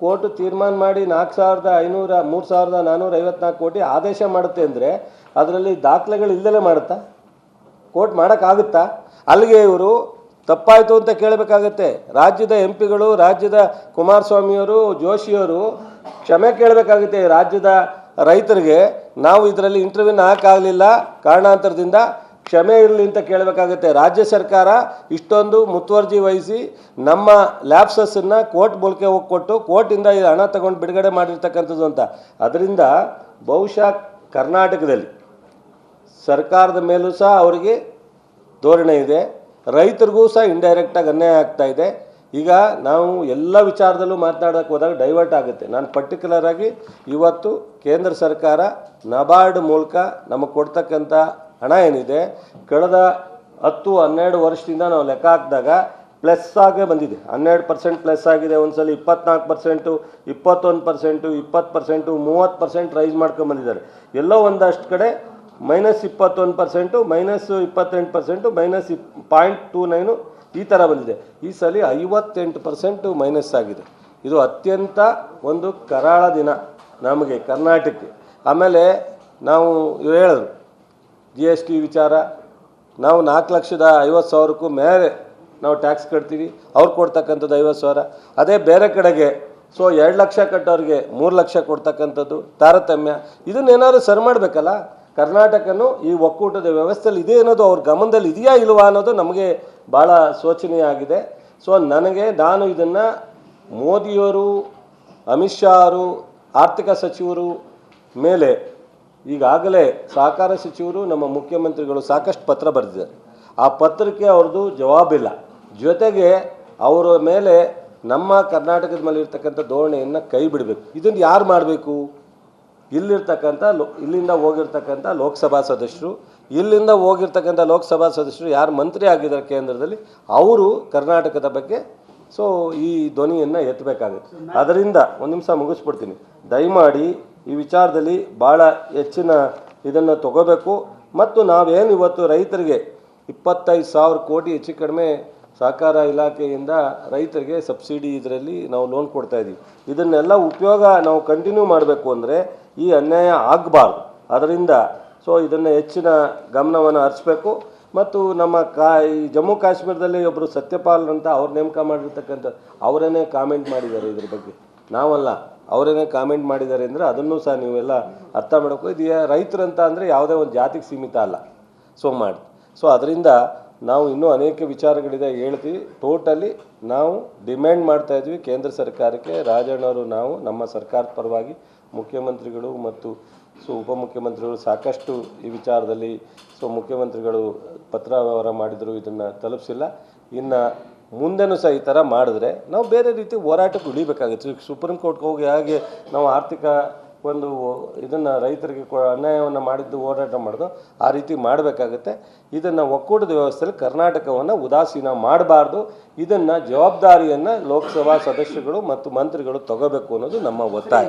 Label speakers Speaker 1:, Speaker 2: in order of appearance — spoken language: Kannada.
Speaker 1: ಕೋರ್ಟ್ ತೀರ್ಮಾನ ಮಾಡಿ ನಾಲ್ಕು ಸಾವಿರದ ಐನೂರ, ಮೂರು ಸಾವಿರದ ನಾನ್ನೂರ ಐವತ್ನಾಲ್ಕು ಕೋಟಿ ಆದೇಶ ಮಾಡುತ್ತೆ ಅಂದರೆ ಅದರಲ್ಲಿ ದಾಖಲೆಗಳು ಇಲ್ಲದೇ ಮಾಡುತ್ತಾ? ಕೋರ್ಟ್ ಮಾಡೋಕ್ಕಾಗುತ್ತಾ? ಅಲ್ಲಿಗೆ ಇವರು ತಪ್ಪಾಯಿತು ಅಂತ ಕೇಳಬೇಕಾಗತ್ತೆ. ರಾಜ್ಯದ ಎಂ ಪಿಗಳು ರಾಜ್ಯದ ಕುಮಾರಸ್ವಾಮಿಯವರು, ಜೋಶಿಯವರು ಕ್ಷಮೆ ಕೇಳಬೇಕಾಗುತ್ತೆ ರಾಜ್ಯದ ರೈತರಿಗೆ. ನಾವು ಇದರಲ್ಲಿ ಇಂಟರ್ವ್ಯೂನ ಹಾಕಾಗಲಿಲ್ಲ ಕಾರಣಾಂತರದಿಂದ ಕ್ಷಮೆ ಇರಲಿ ಅಂತ ಕೇಳಬೇಕಾಗುತ್ತೆ. ರಾಜ್ಯ ಸರ್ಕಾರ ಇಷ್ಟೊಂದು ಮುತುವರ್ಜಿ ವಹಿಸಿ ನಮ್ಮ ಲ್ಯಾಬ್ಸಸ್ಸನ್ನು ಕೋರ್ಟ್ ಮೂಲಕ ಹೋಗಿ ಕೊಟ್ಟು ಕೋರ್ಟಿಂದ ಇದು ಹಣ ತಗೊಂಡು ಬಿಡುಗಡೆ ಮಾಡಿರ್ತಕ್ಕಂಥದ್ದು ಅಂತ. ಅದರಿಂದ ಬಹುಶಃ ಕರ್ನಾಟಕದಲ್ಲಿ ಸರ್ಕಾರದ ಮೇಲೂ ಸಹ ಅವರಿಗೆ ಧೋರಣೆ ಇದೆ. ರೈತರಿಗೂ ಸಹ ಇಂಡೈರೆಕ್ಟಾಗಿ ಅನ್ಯಾಯ ಆಗ್ತಾ ಇದೆ. ಈಗ ನಾವು ಎಲ್ಲ ವಿಚಾರದಲ್ಲೂ ಮಾತನಾಡೋಕ್ಕೆ ಹೋದಾಗ ಡೈವರ್ಟ್ ಆಗುತ್ತೆ. ನಾನು ಪರ್ಟಿಕ್ಯುಲರಾಗಿ ಇವತ್ತು ಕೇಂದ್ರ ಸರ್ಕಾರ ನಬಾರ್ಡ್ ಮೂಲಕ ನಮಗೆ ಕೊಡ್ತಕ್ಕಂಥ ಹಣ ಏನಿದೆ, ಕಳೆದ ಹತ್ತು, ಹನ್ನೆರಡು ವರ್ಷದಿಂದ ನಾವು ಲೆಕ್ಕ ಹಾಕಿದಾಗ ಪ್ಲಸ್ ಆಗೇ ಬಂದಿದೆ. ಹನ್ನೆರಡು ಪರ್ಸೆಂಟ್ ಪ್ಲಸ್ ಆಗಿದೆ, ಒಂದ್ಸಲ ಇಪ್ಪತ್ನಾಲ್ಕು ಪರ್ಸೆಂಟು ಇಪ್ಪತ್ತೊಂದು ಪರ್ಸೆಂಟು ಇಪ್ಪತ್ತು ಪರ್ಸೆಂಟು ಮೂವತ್ತು ಪರ್ಸೆಂಟ್ ರೈಸ್ ಮಾಡ್ಕೊಂಬಂದಿದ್ದಾರೆ ಎಲ್ಲೋ ಒಂದಷ್ಟು ಕಡೆ ಮೈನಸ್ ಇಪ್ಪತ್ತೊಂದು ಪರ್ಸೆಂಟು ಮೈನಸ್ ಇಪ್ಪತ್ತೆಂಟು ಪರ್ಸೆಂಟು ಮೈನಸ್ ಇಪ್ ಪಾಯಿಂಟ್ ಟೂ ನೈನು ಈ ಥರ ಬಂದಿದೆ. ಈ ಸಲ ಐವತ್ತೆಂಟು ಪರ್ಸೆಂಟು ಮೈನಸ್ ಆಗಿದೆ. ಇದು ಅತ್ಯಂತ ಒಂದು ಕರಾಳ ದಿನ ನಮಗೆ ಕರ್ನಾಟಕಕ್ಕೆ. ಆಮೇಲೆ ನಾವು ಇವ್ರು ಹೇಳಿದ್ರು ಜಿ ಎಸ್ ಟಿ ವಿಚಾರ, ನಾವು ನಾಲ್ಕು ಲಕ್ಷದ ಐವತ್ತು ಸಾವಿರಕ್ಕೂ ಮೇಲೆ ನಾವು ಟ್ಯಾಕ್ಸ್ ಕಟ್ತೀವಿ. ಅವ್ರು ಕೊಡ್ತಕ್ಕಂಥದ್ದು ಐವತ್ತು ಸಾವಿರ. ಅದೇ ಬೇರೆ ಕಡೆಗೆ ಸೊ ಎರಡು ಲಕ್ಷ ಕಟ್ಟೋರಿಗೆ ಮೂರು ಲಕ್ಷ ಕೊಡ್ತಕ್ಕಂಥದ್ದು ತಾರತಮ್ಯ. ಇದನ್ನೇನಾದ್ರು ಸರಿ ಮಾಡಬೇಕಲ್ಲ? ಕರ್ನಾಟಕನು ಈ ಒಕ್ಕೂಟದ ವ್ಯವಸ್ಥೆಯಲ್ಲಿ ಇದೆ ಅನ್ನೋದು ಅವ್ರ ಗಮನದಲ್ಲಿ ಇದೆಯಾ ಇಲ್ವಾ ಅನ್ನೋದು ನಮಗೆ ಭಾಳ ಶೋಚನೀಯ ಆಗಿದೆ. ಸೊ ನನಗೆ, ನಾನು ಇದನ್ನು ಮೋದಿಯವರು, ಅಮಿತ್ ಶಾ ಅವರು, ಆರ್ಥಿಕ ಸಚಿವರು ಮೇಲೆ ಈಗಾಗಲೇ ಸಹಕಾರ ಸಚಿವರು ನಮ್ಮ ಮುಖ್ಯಮಂತ್ರಿಗಳು ಸಾಕಷ್ಟು ಪತ್ರ ಬರೆದಿದ್ದಾರೆ. ಆ ಪತ್ರಕ್ಕೆ ಅವ್ರದ್ದು ಜವಾಬಿಲ್ಲ ಜೊತೆಗೆ ಅವರ ಮೇಲೆ ನಮ್ಮ ಕರ್ನಾಟಕದ ಮೇಲೆ ಇರ್ತಕ್ಕಂಥ ಧೋರಣೆಯನ್ನು ಕೈ ಬಿಡಬೇಕು. ಇದನ್ನು ಯಾರು ಮಾಡಬೇಕು? ಇಲ್ಲಿರ್ತಕ್ಕಂಥ ಲೋ ಇಲ್ಲಿಂದ ಹೋಗಿರ್ತಕ್ಕಂಥ ಲೋಕಸಭಾ ಸದಸ್ಯರು ಇಲ್ಲಿಂದ ಹೋಗಿರ್ತಕ್ಕಂಥ ಲೋಕಸಭಾ ಸದಸ್ಯರು ಯಾರು ಮಂತ್ರಿ ಆಗಿದ್ದಾರೆ ಕೇಂದ್ರದಲ್ಲಿ ಅವರು ಕರ್ನಾಟಕದ ಬಗ್ಗೆ ಸೊ ಈ ಧ್ವನಿಯನ್ನು ಎತ್ತಬೇಕಾಗುತ್ತೆ. ಅದರಿಂದ ಒಂದು ನಿಮಿಷ ಮುಗಿಸ್ಬಿಡ್ತೀನಿ. ದಯಮಾಡಿ ಈ ವಿಚಾರದಲ್ಲಿ ಭಾಳ ಹೆಚ್ಚಿನ ಇದನ್ನು ತಗೋಬೇಕು. ಮತ್ತು ನಾವೇನು ಇವತ್ತು ರೈತರಿಗೆ ಇಪ್ಪತ್ತೈದು ಸಾವಿರ ಕೋಟಿ ಹೆಚ್ಚು ಕಡಿಮೆ ಸಹಕಾರ ಇಲಾಖೆಯಿಂದ ರೈತರಿಗೆ ಸಬ್ಸಿಡಿ ಇದರಲ್ಲಿ ನಾವು ಲೋನ್ ಕೊಡ್ತಾ ಇದ್ದೀವಿ ಇದನ್ನೆಲ್ಲ ಉಪಯೋಗ ನಾವು ಕಂಟಿನ್ಯೂ ಮಾಡಬೇಕು ಅಂದರೆ ಈ ಅನ್ಯಾಯ ಆಗಬಾರ್ದು. ಅದರಿಂದ ಸೊ ಇದನ್ನು ಹೆಚ್ಚಿನ ಗಮನವನ್ನು ಹರಿಸ್ಬೇಕು. ಮತ್ತು ನಮ್ಮ ಕಾ ಈ ಜಮ್ಮು ಕಾಶ್ಮೀರದಲ್ಲಿ ಒಬ್ಬರು ಸತ್ಯಪಾಲ್ ಅಂತ ಅವ್ರು ನೇಮಕ ಮಾಡಿರ್ತಕ್ಕಂಥ ಅವರೇನೇ ಕಾಮೆಂಟ್ ಮಾಡಿದ್ದಾರೆ ಇದ್ರ ಬಗ್ಗೆ. ನಾವಲ್ಲ. ಅವರೇನೇ ಕಾಮೆಂಟ್ ಮಾಡಿದ್ದಾರೆ ಅಂದರೆ ಅದನ್ನು ಸಹ ನೀವೆಲ್ಲ ಅರ್ಥ ಮಾಡಬೇಕು ಇದು ರೈತರು ಅಂತ ಅಂದರೆ ಯಾವುದೇ ಒಂದು ಜಾತಿಗೆ ಸೀಮಿತ ಅಲ್ಲ. ಸೊ ಮಾಡಿ ಸೊ ಅದರಿಂದ ನಾವು ಇನ್ನೂ ಅನೇಕ ವಿಚಾರಗಳಿದೆ ಹೇಳ್ತೀವಿ. ಟೋಟಲಿ ನಾವು ಡಿಮ್ಯಾಂಡ್ ಮಾಡ್ತಾ ಇದ್ವಿ. ಕೇಂದ್ರ ಸರ್ಕಾರಕ್ಕೆ, ರಾಜಣ್ಣವರು ನಾವು, ನಮ್ಮ ಸರ್ಕಾರದ ಪರವಾಗಿ ಮುಖ್ಯಮಂತ್ರಿಗಳು ಮತ್ತು ಸೊ ಉಪಮುಖ್ಯಮಂತ್ರಿಗಳು ಸಾಕಷ್ಟು ಈ ವಿಚಾರದಲ್ಲಿ ಸೊ ಮುಖ್ಯಮಂತ್ರಿಗಳು ಪತ್ರ ವ್ಯವಹಾರ ಮಾಡಿದರು, ಇದನ್ನು ತಲುಪಿಸಿಲ್ಲ. ಇನ್ನು ಮುಂದೆನೂ ಸಹ ಈ ಥರ ಮಾಡಿದ್ರೆ ನಾವು ಬೇರೆ ರೀತಿ ಹೋರಾಟಕ್ಕೆ ಉಳಿಬೇಕಾಗುತ್ತೆ. ಸುಪ್ರೀಂ ಕೋರ್ಟ್ಗೆ ಹೋಗಿ ಹಾಗೆ ನಾವು ಆರ್ಥಿಕ ಒಂದು ಇದನ್ನು ರೈತರಿಗೆ ಅನ್ಯಾಯವನ್ನು ಮಾಡಿದ್ದು ಹೋರಾಟ ಮಾಡೋದು ಆ ರೀತಿ ಮಾಡಬೇಕಾಗುತ್ತೆ. ಇದನ್ನು ಒಕ್ಕೂಟದ ವ್ಯವಸ್ಥೆಯಲ್ಲಿ ಕರ್ನಾಟಕವನ್ನು ಉದಾಸೀನ ಮಾಡಬಾರ್ದು. ಇದನ್ನು ಜವಾಬ್ದಾರಿಯನ್ನು ಲೋಕಸಭಾ ಸದಸ್ಯಗಳು ಮತ್ತು ಮಂತ್ರಿಗಳು ತಗೋಬೇಕು ಅನ್ನೋದು ನಮ್ಮ ಒತ್ತಾಯ.